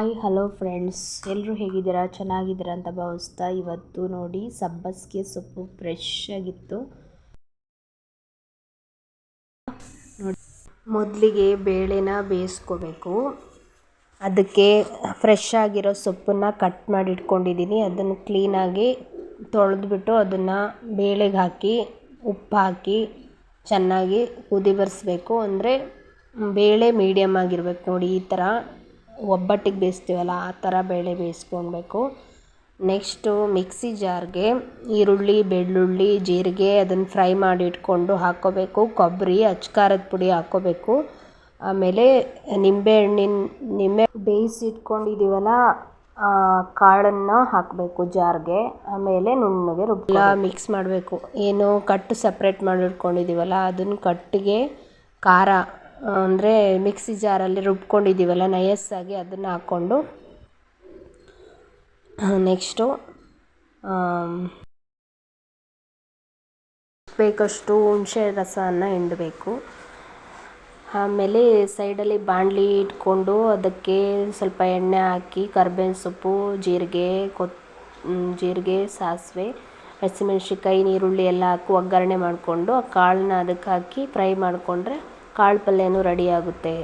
Hi hello friends ಎಲ್ಲರೂ ಹೇಗಿದ್ದೀರಾ? ಚೆನ್ನಾಗಿದ್ದೀರಾ ಅಂತ ಭಾವಿಸ್ತಾ ಇವತ್ತು ನೋಡಿ ಸಬ್ಬಸ್ಗೆ ಸೊಪ್ಪು ಫ್ರೆಶ್ ಆಗಿತ್ತು. ಮೊದಲಿಗೆ ಬೇಳೆನ ಬೇಯಿಸ್ಕೋಬೇಕು. ಅದಕ್ಕೆ ಫ್ರೆಶ್ ಆಗಿರೋ ಸೊಪ್ಪನ್ನು ಕಟ್ ಮಾಡಿ ಇಟ್ಕೊಂಡಿದ್ದೀನಿ ಅದನ್ನು ಕ್ಲೀನಾಗಿ ತೊಳೆದ್ಬಿಟ್ಟು ಅದನ್ನು ಬೇಳೆಗೆ ಹಾಕಿ, ಉಪ್ಪು ಹಾಕಿ ಚೆನ್ನಾಗಿ ಕುದಿ ಬರಿಸ್ಬೇಕು. ಅಂದರೆ ಬೇಳೆ ಮೀಡಿಯಮ್ ಆಗಿರಬೇಕು ನೋಡಿ ಈ ಥರ ಒಬ್ಬಟ್ಟಿಗೆ ಬೇಯಿಸ್ತೀವಲ್ಲ ಆ ಥರ ಬೇಳೆ ಬೇಯಿಸ್ಕೊಳ್ಬೇಕು. ನೆಕ್ಸ್ಟು ಮಿಕ್ಸಿ ಜಾರ್ಗೆ ಈರುಳ್ಳಿ, ಬೆಳ್ಳುಳ್ಳಿ, ಜೀರಿಗೆ ಅದನ್ನು ಫ್ರೈ ಮಾಡಿ ಇಟ್ಕೊಂಡು ಹಾಕ್ಕೋಬೇಕು. ಕೊಬ್ಬರಿ, ಅಚ್ಕಾರದ ಪುಡಿ ಹಾಕ್ಕೋಬೇಕು. ಆಮೇಲೆ ನಿಂಬೆ ಬೇಯಿಸಿ ಇಟ್ಕೊಂಡಿದ್ದೀವಲ್ಲ ಕಾಳನ್ನು ಹಾಕಬೇಕು ಜಾರ್ಗೆ. ಆಮೇಲೆ ನುಣ್ಣಗೆ ರುಬ್ಬ ಮಿಕ್ಸ್ ಮಾಡಬೇಕು. ಏನು ಕಟ್ಟು ಸಪ್ರೇಟ್ ಮಾಡಿ ಇಟ್ಕೊಂಡಿದ್ದೀವಲ್ಲ, ಅದನ್ನು ಕಟ್ಟಿಗೆ, ಖಾರ ಅಂದರೆ ಮಿಕ್ಸಿ ಜಾರಲ್ಲಿ ರುಬ್ಕೊಂಡಿದ್ದೀವಲ್ಲ ನಯಸ್ಸಾಗಿ ಅದನ್ನು ಹಾಕ್ಕೊಂಡು. ನೆಕ್ಸ್ಟು ಬೇಕಷ್ಟು ಹುಣಸೆ ರಸವನ್ನು ಹಿಂಡಬೇಕು. ಆಮೇಲೆ ಸೈಡಲ್ಲಿ ಬಾಣಲಿ ಇಟ್ಕೊಂಡು ಅದಕ್ಕೆ ಸ್ವಲ್ಪ ಎಣ್ಣೆ ಹಾಕಿ, ಕರ್ಬೇವಿನ ಸೊಪ್ಪು, ಜೀರಿಗೆ, ಕೊತ್ ಜೀರಿಗೆ, ಸಾಸಿವೆ, ಹಸಿಮೆಣ್ಸಿನ್ಕಾಯಿ ನೀರುಳ್ಳಿ ಎಲ್ಲ ಹಾಕಿ ಒಗ್ಗರಣೆ ಮಾಡಿಕೊಂಡು ಆ ಕಾಳನ್ನ ಅದಕ್ಕೆ ಹಾಕಿ ಫ್ರೈ ಮಾಡಿಕೊಂಡ್ರೆ ಕಾಳು ಪಲ್ಯನೂ ರೆಡಿ ಆಗುತ್ತೆ.